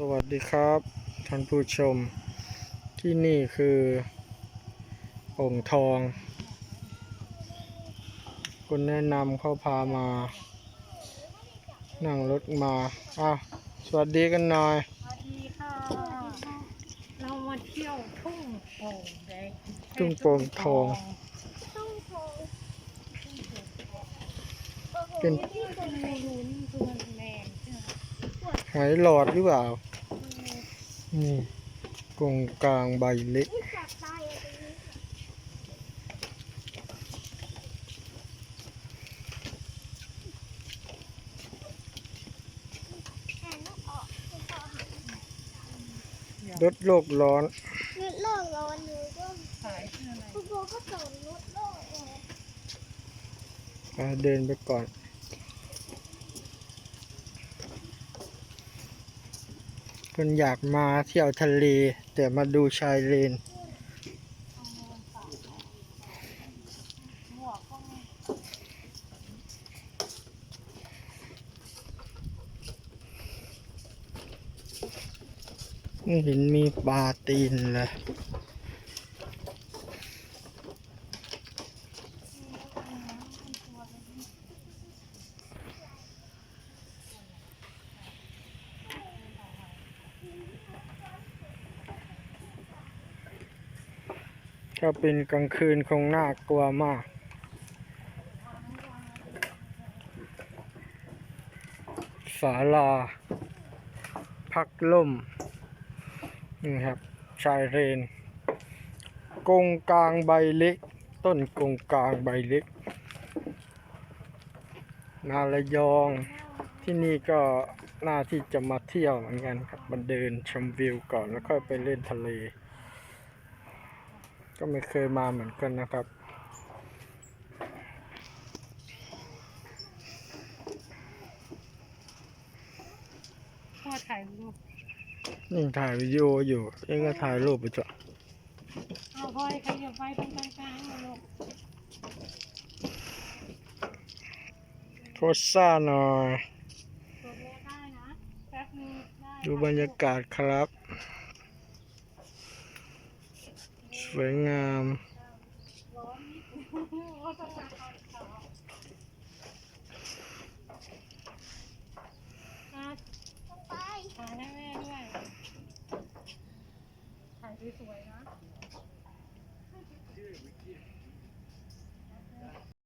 สวัสดีครับท่านผู้ชม ที่นี่คือองค์ทองคุณแนะนำเขาพามา นั่งรถมาอ้าวสวัสดีกันหน่อย สวัสดีค่ะ เรามาเที่ยวทุ่งโป่งแดงทุ่งโป่งทอง เป็น ที่เป็นลุ้นคือมันแรงใช่ไหม หอยหลอดหรือเปล่า นี่กงกลางใบเล็กลดโลกร้อนนุดโลกร้อนหนูก็ขายคืออะไรคุณโบก็สอนนุดโลกเองไปเดินไปก่อน คนอยากมาเที่ยวทะเล แต่มาดูชายเลน ไม่เห็นมีปลาตีนเลย ถ้าเป็นกลางคืนคงน่ากลัวมาก ศาลา พักล่ม นี่ครับ ชายเรน กงกลางใบเล็ก ต้นกงกลางใบเล็ก นาระยอง ที่นี่ก็น่าที่จะมาเที่ยวเหมือนกันครับ มาเดินชมวิวก่อนแล้วค่อยไปเล่นทะเล ก็ไม่เคยมาเหมือนกันนะครับ พ่อถ่ายรูปนี่ถ่ายวิดีโออยู่เองก็ถ่ายรูปไปจ้ะเอาพ่อให้ใครอย่าไปตรงกลางๆนะลูกโพสซ่าหน่อย ตัวแรกได้นะแป๊บนึงได้ดูบรรยากาศครับ สวยง ถ่ายแม่ด้วย ถ่าสวยนะ